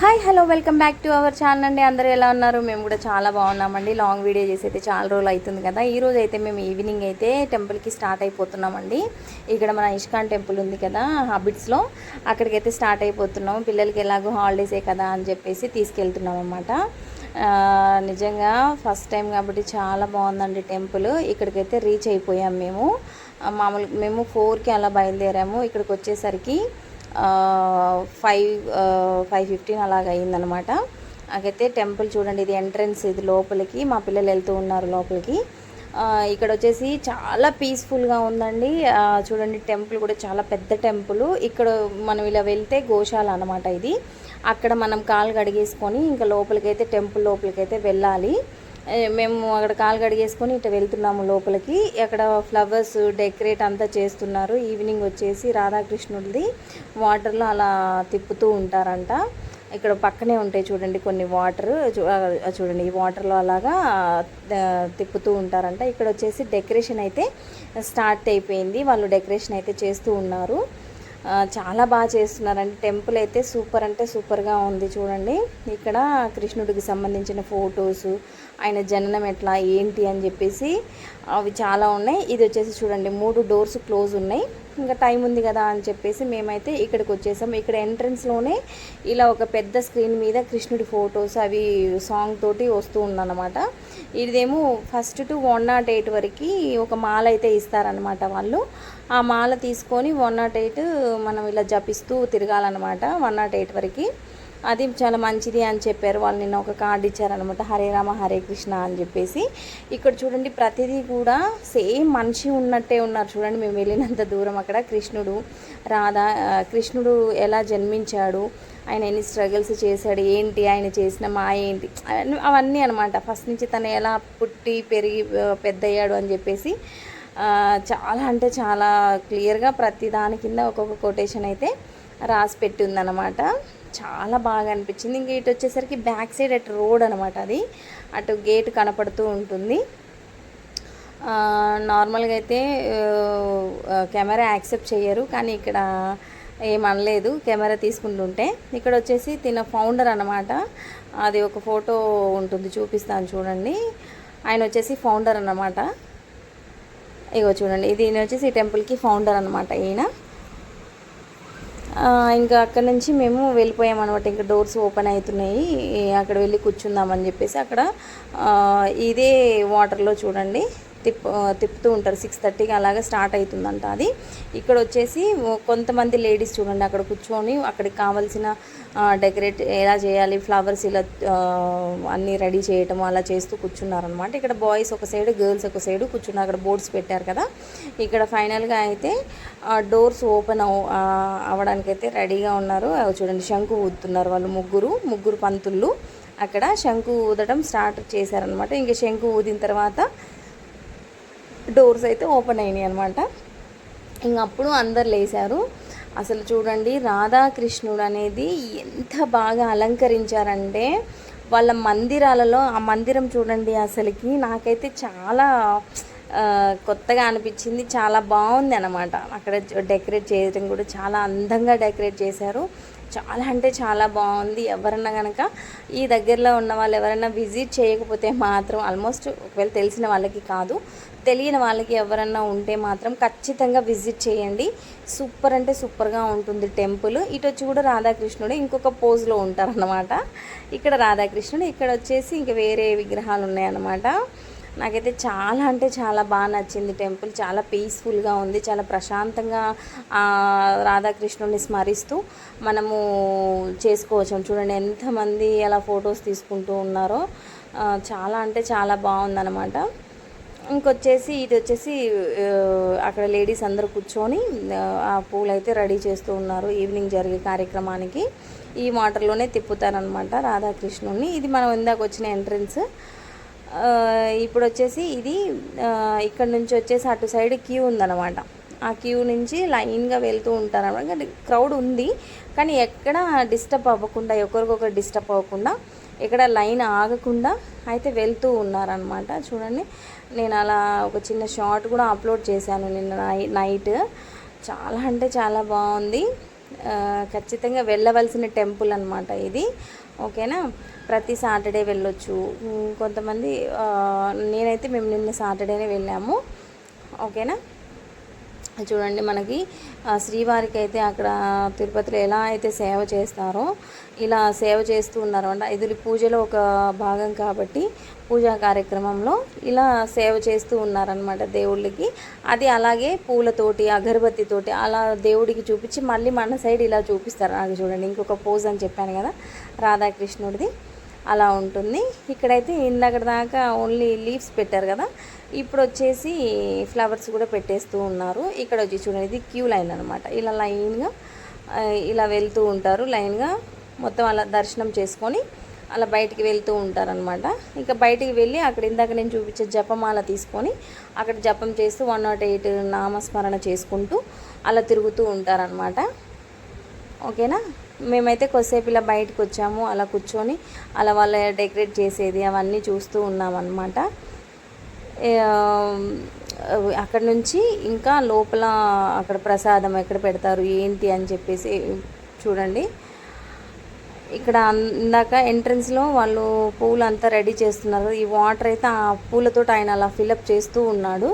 Hi hello welcome back to our channel అండి. అందరూ ఎలా ఉన్నారు? మేము కూడా చాలా బాగున్నామండి. లాంగ్ వీడియో చేసి అయితే చాలా రోజులు అవుతుంది కదా. ఈ రోజు అయితే మేము ఈవినింగ్ అయితే టెంపుల్కి స్టార్ట్ అయిపోతున్నామండి. ఇక్కడ మన ఇష్కాన్ టెంపుల్ ఉంది కదా హబిట్స్లో అక్కడికైతే స్టార్ట్ అయిపోతున్నాం పిల్లలకి ఎలాగో హాలిడేసే కదా అని చెప్పేసి తీసుకెళ్తున్నాం అనమాట నిజంగా ఫస్ట్ టైం కాబట్టి చాలా బాగుందండి టెంపుల్ ఇక్కడికైతే రీచ్ అయిపోయాం మేము. మామూలు మేము ఫోర్కి అలా బయలుదేరాము. ఇక్కడికి వచ్చేసరికి ఫైవ్ ఫైవ్ ఫిఫ్టీన్ అలాగ అయిందనమాట నాకైతే టెంపుల్ చూడండి ఇది ఎంట్రన్స్ ఇది లోపలికి మా పిల్లలు వెళ్తూ ఉన్నారు లోపలికి. ఇక్కడ వచ్చేసి చాలా పీస్ఫుల్గా ఉందండి. చూడండి టెంపుల్ కూడా చాలా పెద్ద టెంపుల్. ఇక్కడ మనం ఇలా వెళ్తే గోశాల అనమాట ఇది. అక్కడ మనం కాలు కడిగేసుకొని ఇంకా లోపలికైతే టెంపుల్ లోపలికైతే వెళ్ళాలి. మేము అక్కడ కాలు కడిగేసుకొని ఇటు వెళ్తున్నాము లోపలికి. అక్కడ ఫ్లవర్స్ డెకరేట్ అంతా చేస్తున్నారు. ఈవినింగ్ వచ్చేసి రాధాకృష్ణుడిది వాటర్లో అలా తిప్పుతూ ఉంటారంట. ఇక్కడ పక్కనే ఉంటాయి చూడండి కొన్ని వాటర్. చూడండి ఈ వాటర్లో అలాగా తిప్పుతూ ఉంటారంట. ఇక్కడ వచ్చేసి డెకరేషన్ అయితే స్టార్ట్ అయిపోయింది. వాళ్ళు డెకరేషన్ అయితే చేస్తూ ఉన్నారు. చాలా బాగా చేస్తున్నారండి. టెంపుల్ అయితే సూపర్ అంటే సూపర్గా ఉంది చూడండి. ఇక్కడ కృష్ణుడికి సంబంధించిన ఫొటోస్ ఆయన జననం ఎట్లా ఏంటి అని చెప్పేసి అవి చాలా ఉన్నాయి. ఇది వచ్చేసి చూడండి మూడు డోర్స్ క్లోజ్ ఉన్నాయి. ఇంకా టైం ఉంది కదా అని చెప్పేసి మేమైతే ఇక్కడికి వచ్చేసాం. ఇక్కడ ఎంట్రన్స్లోనే ఇలా ఒక పెద్ద స్క్రీన్ మీద కృష్ణుడి ఫొటోస్ అవి సాంగ్ తోటి వస్తూ ఉందన్నమాట. ఇదేమో first to one nought eight వరకు ఒక మాల అయితే ఇస్తారనమాట వాళ్ళు. ఆ మాల తీసుకొని వన్ నాట్ ఎయిట్ మనం ఇలా జపిస్తూ తిరగాలన్నమాట వన్ నాట్ ఎయిట్ వరకు. అది చాలా మంచిది అని చెప్పారు. వాళ్ళు నిన్న ఒక కార్డు ఇచ్చారనమాట హరే రామ హరే కృష్ణ అని చెప్పేసి. ఇక్కడ చూడండి ప్రతిదీ కూడా సేమ్ మనిషి ఉన్నట్టే ఉన్నారు. చూడండి మేము వెళ్ళినంత దూరం అక్కడ కృష్ణుడు రాధా కృష్ణుడు ఎలా జన్మించాడు? ఆయన ఎన్ని స్ట్రగుల్స్ చేశాడు? ఏంటి ఆయన చేసిన మా ఏంటి? అవన్నీ- అవన్నీ అనమాట ఫస్ట్ నుంచి తను ఎలా పుట్టి పెరిగి పెద్దయ్యాడు అని చెప్పేసి చాలా అంటే చాలా క్లియర్గా ప్రతి దాని కింద ఒక్కొక్క కొటేషన్ అయితే రాసి పెట్టి ఉందన్నమాట చాలా బాగా అనిపించింది. ఇంక ఇటు వచ్చేసరికి బ్యాక్ సైడ్ అటు రోడ్ అనమాట అది. అటు గేట్ కనపడుతూ ఉంటుంది. నార్మల్గా అయితే కెమెరా యాక్సెప్ట్ చేయరు కానీ ఇక్కడ ఏమనలేదు కెమెరా తీసుకుంటుంటే ఇక్కడ వచ్చేసి తిన ఫౌండర్ అనమాట అది ఒక ఫోటో ఉంటుంది. చూపిస్తాను చూడండి. ఆయన వచ్చేసి ఫౌండర్ అనమాట ఇగో చూడండి. ఇది వచ్చేసి ఈ టెంపుల్కి ఫౌండర్ అనమాట ఈయన. ఇంకా అక్కడ నుంచి మేము వెళ్ళిపోయాం అనమాట ఇంకా డోర్స్ ఓపెన్ అవుతున్నాయి. అక్కడ వెళ్ళి కూర్చుందామని చెప్పేసి అక్కడ ఇదే వాటర్లో చూడండి. తిప్ తిప్పుతూ ఉంటారు. సిక్స్ థర్టీకి అలాగే స్టార్ట్ అవుతుందంట అది. ఇక్కడ వచ్చేసి కొంతమంది లేడీస్ చూడండి అక్కడ కూర్చొని అక్కడికి కావాల్సిన డెకరేట్ ఎలా చేయాలి ఫ్లవర్స్ ఇలా అన్నీ రెడీ చేయటం అలా చేస్తూ కూర్చున్నారనమాట ఇక్కడ బాయ్స్ ఒక సైడ్ గర్ల్స్ ఒక సైడ్ కూర్చున్నారు. అక్కడ బోర్డ్స్ పెట్టారు కదా. ఇక్కడ ఫైనల్గా అయితే డోర్స్ ఓపెన్ అవ ఆ, అవ్వడానికైతే రెడీగా ఉన్నారు. చూడండి శంకు ఊదుతున్నారు వాళ్ళు ముగ్గురు ముగ్గురు పంతుళ్ళు అక్కడ శంకు ఊదటం స్టార్ట్ చేశారనమాట ఇంకా శంకు ఊదిన తర్వాత డోర్స్ అయితే ఓపెన్ అయినాయి అనమాట ఇంకప్పుడు అందరు లేచారు అసలు చూడండి రాధాకృష్ణుడు అనేది ఎంత బాగా అలంకరించారంటే వాళ్ళ మందిరాలలో ఆ మందిరం చూడండి అసలుకి నాకైతే చాలా కొత్తగా అనిపించింది. చాలా బాగుంది అనమాట అక్కడ డెకరేట్ చేయడం కూడా చాలా అందంగా డెకరేట్ చేశారు. చాలా అంటే చాలా బాగుంది. ఎవరన్నా కనుక ఈ దగ్గరలో ఉన్న వాళ్ళు ఎవరైనా విజిట్ చేయకపోతే మాత్రం ఆల్మోస్ట్ ఒకవేళ తెలిసిన వాళ్ళకి కాదు. తెలియని వాళ్ళకి ఎవరన్నా ఉంటే మాత్రం ఖచ్చితంగా విజిట్ చేయండి. సూపర్ అంటే సూపర్గా ఉంటుంది టెంపుల్. ఇటు వచ్చి కూడా రాధాకృష్ణుడు ఇంకొక పోజ్లో ఉంటారనమాట ఇక్కడ రాధాకృష్ణుడు ఇక్కడ వచ్చేసి ఇంకా వేరే విగ్రహాలు ఉన్నాయన్నమాట. నాకైతే చాలా అంటే చాలా బాగా నచ్చింది టెంపుల్. చాలా పీస్ఫుల్గా ఉంది. చాలా ప్రశాంతంగా రాధాకృష్ణుడిని స్మరిస్తూ మనము చేసుకోవచ్చు. చూడండి ఎంతమంది అలా ఫొటోస్ తీసుకుంటూ ఉన్నారో. చాలా అంటే చాలా బాగుందన్నమాట. ఇంకొచ్చేసి ఇది వచ్చేసి అక్కడ లేడీస్ అందరూ కూర్చొని ఆ, పూలు అయితే రెడీ చేస్తూ ఉన్నారు. ఈవినింగ్ జరిగే కార్యక్రమానికి. ఈ వాటర్లోనే తిప్పుతారనమాట రాధాకృష్ణుడిని ఇది మనం ఇందాక వచ్చిన ఎంట్రన్స్. ఇప్పుడు వచ్చేసి ఇది ఇక్కడ నుంచి వచ్చేసి అటు సైడ్ క్యూ ఉందన్నమాట. ఆ క్యూ నుంచి లైన్గా వెళ్తూ ఉంటారనమాట కానీ క్రౌడ్ ఉంది. కానీ ఎక్కడ డిస్టర్బ్ అవ్వకుండా ఒకరికొకరు డిస్టర్బ్ అవ్వకుండా ఇక్కడ లైన్ ఆగకుండా అయితే వెళ్తూ ఉన్నారనమాట చూడండి నేను అలా ఒక చిన్న షార్ట్ కూడా అప్లోడ్ చేశాను నిన్న నై నైట్. చాలా అంటే చాలా బాగుంది. ఖచ్చితంగా వెళ్ళవలసిన టెంపుల్ అనమాట ఇది. ఓకేనా? ప్రతి సాటర్డే వెళ్ళొచ్చు. కొంతమంది నేనైతే మేము నిన్న సాటర్డేనే వెళ్ళాము. ఓకేనా? చూడండి మనకి శ్రీవారికి అయితే అక్కడ తిరుపతిలో ఎలా అయితే సేవ చేస్తారో ఇలా సేవ చేస్తూ ఉన్నారు అంటే ఇది పూజలో ఒక భాగం కాబట్టి పూజా కార్యక్రమంలో ఇలా సేవ చేస్తూ ఉన్నారనమాట దేవుళ్ళకి. అది అలాగే పూలతోటి అగరబత్తితోటి అలా దేవుడికి చూపించి మళ్ళీ మన సైడ్ ఇలా చూపిస్తారు. నాకు చూడండి ఇంకొక పోజ్ అని చెప్పాను కదా రాధాకృష్ణుడిది. అలా ఉంటుంది. ఇక్కడైతే ఇందాక దాకా ఓన్లీ లీవ్స్ పెట్టారు కదా. ఇప్పుడు వచ్చేసి ఫ్లవర్స్ కూడా పెట్టేస్తూ ఉన్నారు. ఇక్కడ వచ్చి చూడండి ఇది క్యూ లైన్ అనమాట ఇలా లైన్గా ఇలా వెళ్తూ ఉంటారు. లైన్గా మొత్తం అలా దర్శనం చేసుకొని అలా బయటికి వెళ్తూ ఉంటారనమాట ఇంకా బయటికి వెళ్ళి అక్కడ ఇందాక నేను చూపించే జపమాల తీసుకొని అక్కడ జపం చేస్తూ వన్ నాట్ ఎయిట్ నామస్మరణ చేసుకుంటూ అలా తిరుగుతూ ఉంటారనమాట ఓకేనా? మేమైతే కొద్దిసేపు ఇలా బయటకు వచ్చాము అలా కూర్చొని అలా వాళ్ళ డెకరేట్ చేసేది అవన్నీ చూస్తూ ఉన్నామన్నమాట. అక్కడ నుంచి ఇంకా లోపల అక్కడ ప్రసాదం ఎక్కడ పెడతారు ఏంటి అని చెప్పేసి చూడండి. ఇక్కడ అందాక ఇందాక ఎంట్రన్స్లో వాళ్ళు పూలు అంతా రెడీ చేస్తున్నారు. ఈ వాటర్ అయితే ఆ పూలతో ఆయన అలా ఫిలప్ చేస్తూ ఉన్నాడు.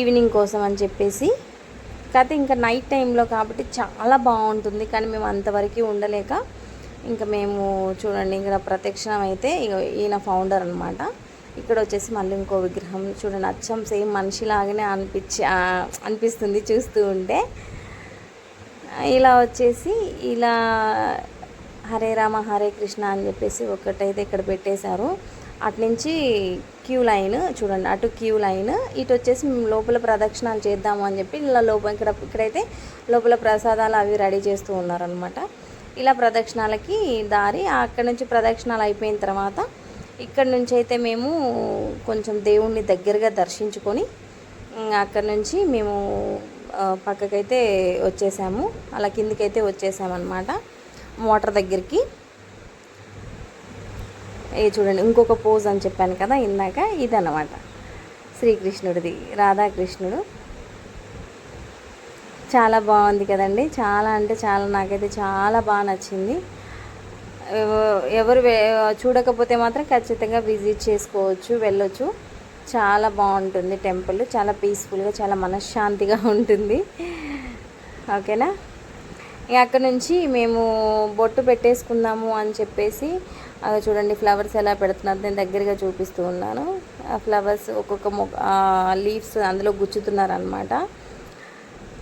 ఈవినింగ్ కోసం అని చెప్పేసి కాకపోతే ఇంకా నైట్ టైంలో కాబట్టి చాలా బాగుంటుంది. కానీ మేము అంతవరకు ఉండలేక ఇంకా మేము చూడండి ఇక్కడ ప్రత్యక్షం అయితే ఈయన ఫౌండర్ అనమాట ఇక్కడ వచ్చేసి మళ్ళీ ఇంకో విగ్రహం చూడండి అచ్చం సేమ్ మనిషిలాగానే అనిపించి అనిపిస్తుంది చూస్తూ ఉంటే. ఇలా వచ్చేసి ఇలా హరే రామ హరే కృష్ణ అని చెప్పేసి ఒకటైతే ఇక్కడ పెట్టేశారు. అట్నుంచి క్యూ లైన్ చూడండి అటు క్యూ లైన్ ఇటు వచ్చేసి మేము లోపల ప్రదక్షిణాలు చేద్దాము అని చెప్పి ఇలా లోపల ఇక్కడ ఇక్కడైతే లోపల ప్రసాదాలు అవి రెడీ చేస్తూ ఉన్నారనమాట ఇలా ప్రదక్షిణాలకి దారి అక్కడ నుంచి ప్రదక్షిణాలు అయిపోయిన తర్వాత ఇక్కడ నుంచి అయితే మేము కొంచెం దేవుణ్ణి దగ్గరగా దర్శించుకొని అక్కడ నుంచి మేము పక్కకైతే వచ్చేసాము. అలా కిందికైతే వచ్చేసామన్నమాట. మోటార్ దగ్గరికి. ఏ చూడండి ఇంకొక పోజ్ అని చెప్పాను కదా ఇందాక ఇదన్నమాట. శ్రీకృష్ణుడిది రాధాకృష్ణుడు. చాలా బాగుంది కదండి చాలా అంటే చాలా నాకైతే చాలా బాగా నచ్చింది. ఎవరు చూడకపోతే మాత్రం ఖచ్చితంగా విజిట్ చేసుకోవచ్చు వెళ్ళొచ్చు. చాలా బాగుంటుంది టెంపుల్ చాలా పీస్ఫుల్గా చాలా మనశ్శాంతిగా ఉంటుంది. ఓకేనా? అక్కడ నుంచి మేము బొట్టు పెట్టేసుకుందాము అని చెప్పేసి అది చూడండి ఫ్లవర్స్ ఎలా పెడుతున్నారు నేను దగ్గరగా చూపిస్తూ ఉన్నాను. ఆ ఫ్లవర్స్ ఒక్కొక్క మొక్క లీవ్స్ అందులో గుచ్చుతున్నారనమాట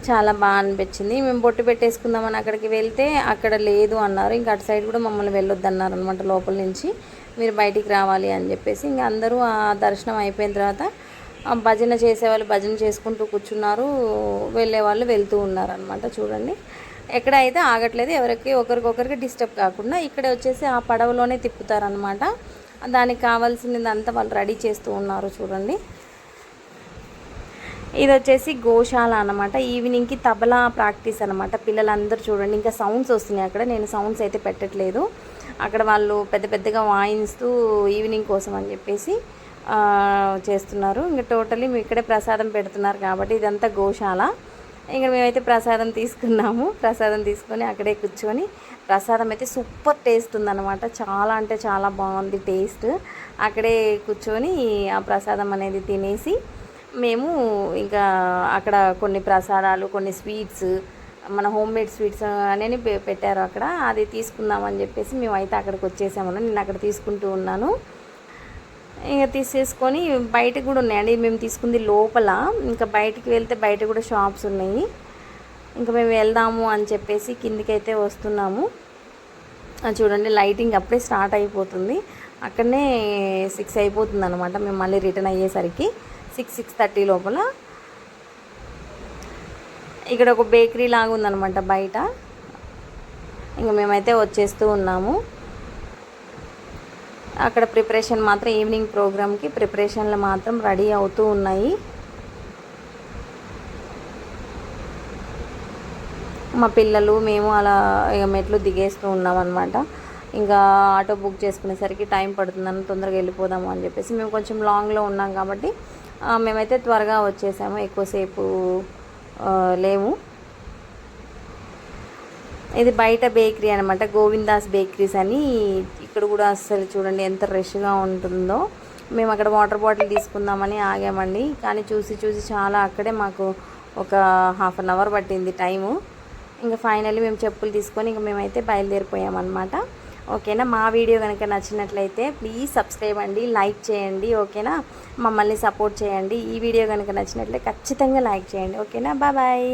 చాలా బాగా అనిపించింది. మేము బొట్టు పెట్టేసుకుందామని అక్కడికి వెళ్తే అక్కడ లేదు అన్నారు. ఇంకా అటు సైడ్ కూడా మమ్మల్ని వెళ్ళొద్దు అన్నారు అనమాట లోపల నుంచి. మీరు బయటికి రావాలి అని చెప్పేసి ఇంకా అందరూ ఆ దర్శనం అయిపోయిన తర్వాత ఆ భజన చేసేవాళ్ళు భజన చేసుకుంటూ కూర్చున్నారు. వెళ్ళే వాళ్ళు వెళ్తూ ఉన్నారు అనమాట చూడండి. ఎక్కడ అయితే ఆగట్లేదు ఎవరికి ఒకరికొకరికి డిస్టర్బ్ కాకుండా ఇక్కడ వచ్చేసి ఆ పడవలోనే తిప్పుతారనమాట దానికి కావాల్సినదంతా వాళ్ళు రెడీ చేస్తూ ఉన్నారు చూడండి. ఇది వచ్చేసి గోశాల అనమాట ఈవినింగ్కి తబలా ప్రాక్టీస్ అనమాట పిల్లలందరూ చూడండి ఇంకా సౌండ్స్ వస్తున్నాయి అక్కడ. నేను సౌండ్స్ అయితే పెట్టట్లేదు. అక్కడ వాళ్ళు పెద్ద పెద్దగా వాయిస్తూ ఈవినింగ్ కోసం అని చెప్పేసి చేస్తున్నారు. ఇంకా టోటలీ మీ ఇక్కడే ప్రసాదం పెడుతున్నారు కాబట్టి ఇదంతా గోశాల. ఇంకా మేమైతే ప్రసాదం తీసుకున్నాము. ప్రసాదం తీసుకొని అక్కడే కూర్చొని ప్రసాదం అయితే సూపర్ టేస్ట్ ఉందన్నమాట. చాలా అంటే చాలా బాగుంది టేస్ట్. అక్కడే కూర్చొని ఆ ప్రసాదం అనేది తినేసి మేము ఇంకా అక్కడ కొన్ని ప్రసాదాలు కొన్ని స్వీట్స్ మన హోమ్ మేడ్ స్వీట్స్ అనేది పె- పెట్టారు అక్కడ. అది తీసుకుందామని చెప్పేసి మేము అయితే అక్కడికి వచ్చేసాము. నేను అక్కడ తీసుకుంటూ ఉన్నాను. ఇంకా తీసేసుకొని బయట కూడా ఉన్నాయండి మేము తీసుకుంది లోపల. ఇంకా బయటికి వెళ్తే బయట కూడా షాప్స్ ఉన్నాయి. ఇంకా మేము వెళ్దాము అని చెప్పేసి కిందికైతే వస్తున్నాము. చూడండి లైటింగ్ అప్పుడే స్టార్ట్ అయిపోతుంది. అక్కడనే సిక్స్ అయిపోతుంది అనమాట మేము మళ్ళీ రిటర్న్ అయ్యేసరికి సిక్స్ సిక్స్ థర్టీ లోపల. ఇక్కడ ఒక బేకరీ లాగా ఉందన్నమాట బయట. ఇంకా మేమైతే వచ్చేస్తూ ఉన్నాము. అక్కడ ప్రిపరేషన్ మాత్రం ఈవినింగ్ ప్రోగ్రామ్కి ప్రిపరేషన్లు మాత్రం రెడీ అవుతూ ఉన్నాయి. మా పిల్లలు మేము అలా ఇక మెట్లు దిగేస్తూ ఉన్నాం అనమాట ఇంకా ఆటో బుక్ చేసుకునేసరికి టైం పడుతుందని తొందరగా వెళ్ళిపోదాము అని చెప్పేసి మేము కొంచెం లాంగ్లో ఉన్నాం కాబట్టి మేమైతే త్వరగా వచ్చేసాము. ఎక్కువసేపు లేము ఇది బయట బేకరీ అనమాట గోవిందాస్ బేకరీస్ అని. ఇక్కడ కూడా అస్సలు చూడండి ఎంత రష్గా ఉంటుందో. మేము అక్కడ వాటర్ బాటిల్ తీసుకుందామని ఆగామండి. కానీ చూసి చూసి చాలా అక్కడే మాకు ఒక హాఫ్ అన్ అవర్ పట్టింది టైము. ఇంకా ఫైనల్లీ మేము చెప్పులు తీసుకొని ఇంకా మేమైతే బయలుదేరిపోయామన్నమాట. ఓకేనా? మా వీడియో కనుక నచ్చినట్లయితే ప్లీజ్ సబ్స్క్రైబ్ అండి లైక్ చేయండి ఓకేనా? మమ్మల్ని సపోర్ట్ చేయండి. ఈ వీడియో కనుక నచ్చినట్లయితే ఖచ్చితంగా లైక్ చేయండి ఓకేనా? Bye bye.